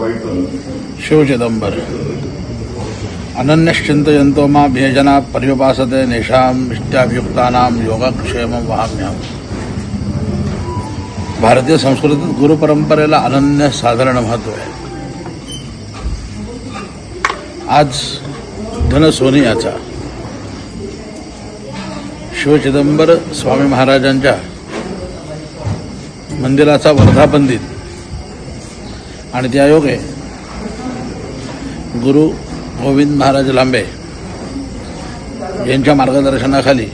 शिवचिदंबर अनन्यश्चिंतयंतो मा भेजना पर्युपासते निशाम इष्ट्याभियुक्तानां योगक्षेमं वहाम्यहम भारतीय संस्कृतीत गुरुपरंपरेला अनन्य साधारण महत्त्व आहे आज धन सोनियाचा शिवचिदंबर स्वामी महाराजांच्या मंदिराचा वर्धापन दिन। आणि त्यायोगे गुरु गोविंद महाराज लांबे यांच्या मार्गदर्शनाखाली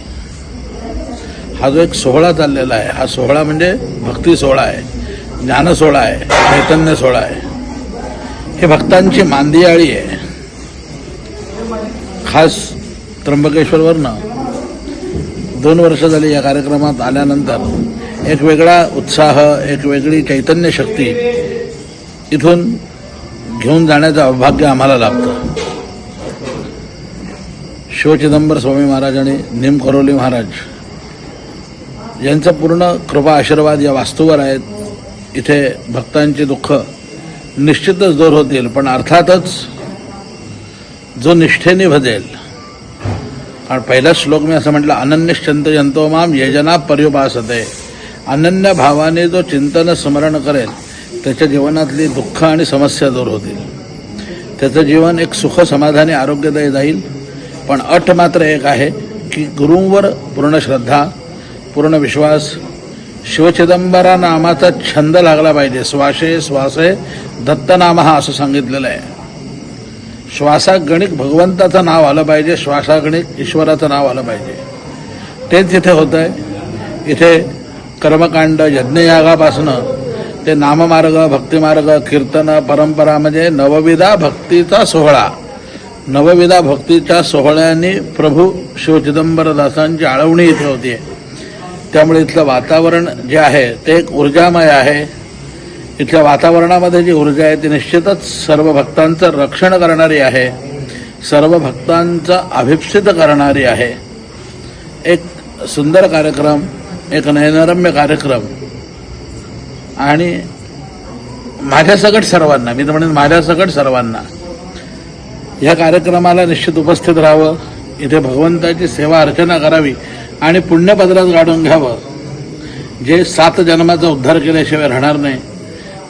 हा जो एक सोहळा चाललेला आहे हा सोहळा म्हणजे भक्ती सोहळा आहे ज्ञान सोहळा आहे चैतन्य सोहळा आहे. हे भक्तांची मांदियाळी आहे. खास त्र्यंबकेश्वरवरनं दोन वर्ष झाली या कार्यक्रमात आल्यानंतर एक वेगळा उत्साह एक वेगळी चैतन्य शक्ती इथून घेऊन जाण्याचं अभाग्य आम्हाला लाभतं. शिवचिदंबर स्वामी महाराज आणि निम करोली महाराज यांचं पूर्ण कृपा आशीर्वाद या वास्तूवर आहेत. इथे भक्तांची दुःख निश्चितच दूर होतील पण अर्थातच जो निष्ठेने भजेल. कारण पहिला श्लोक मी असं म्हटलं अनन्यश्चंत यंतो माम येजना पर्युपासते. अनन्य भावाने जो चिंतन स्मरण करेल त्याच्या जीवनातली दुःख आणि समस्या दूर होतील. त्याचं जीवन एक सुख समाधानी आरोग्यदायी जाईल. पण अट मात्र एक आहे की गुरूंवर पूर्ण श्रद्धा पूर्ण विश्वास शिवचिदंबरा नामाचा छंद लागला पाहिजे. श्वासे श्वासे दत्तनाम हा असं सांगितलेलं आहे. श्वासागणिक भगवंताचं नाव आलं पाहिजे. श्वासागणिक ईश्वराचं नाव आलं पाहिजे. तेच इथे होतं आहे इथे कर्मकांड यज्ञयागापासनं ते नाममार्ग भक्तिमार्ग कीर्तन परंपरा म्हणजे नवविधा भक्तीचा सोहळा. नवविधा भक्तीच्या सोहळ्याने प्रभू शिवचिदंबरदासांची आळवणी इथे होती. त्यामुळे इथलं वातावरण जे आहे ते एक ऊर्जामय आहे. इथल्या वातावरणामध्ये जी ऊर्जा आहे ती निश्चितच सर्व भक्तांचं रक्षण करणारी आहे. सर्व भक्तांचं अभिप्सित करणारी आहे. एक सुंदर कार्यक्रम एक नयनरम्य कार्यक्रम. आणि माझ्यासकट सर्वांना मी तर म्हणेन माझ्यासकट सर्वांना या कार्यक्रमाला निश्चित उपस्थित राहावं इथे भगवंताची सेवा अर्चना करावी आणि पुण्यपत्रात काढून घ्यावं. जे सात जन्माचा उद्धार केल्याशिवाय राहणार नाही.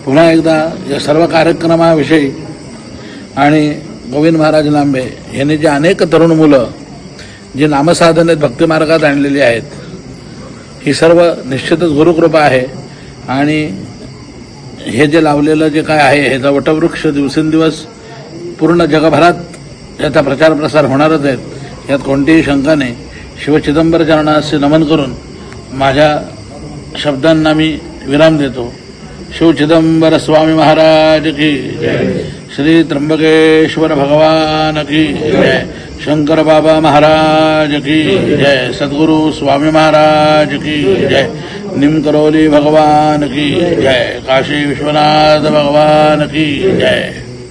पुन्हा एकदा या सर्व कार्यक्रमाविषयी आणि गोविंद महाराज लांबे यांनी जे अनेक तरुण मुलं जी नामसाधनेत भक्तिमार्गात आणलेली आहेत ही सर्व निश्चितच गुरुकृपा आहे. आणि हे जे लावलेलं जे काय आहे ह्याचा वटवृक्ष दिवसेंदिवस पूर्ण जगभरात याचा प्रचार प्रसार होणारच आहेत यात कोणतीही शंका नाही. शिवचिदंबर चरणाचे नमन करून माझ्या शब्दांना मी विराम देतो. शिवचिदंबर स्वामी महाराज की जय. श्री त्र्यंबकेश्वर भगवान की जय. शंकर बाबा महाराज की जय. सद्गुरु स्वामी महाराज की जय. निमकरोली भगवान की जय। काशी विश्वनाथ भगवान की जय।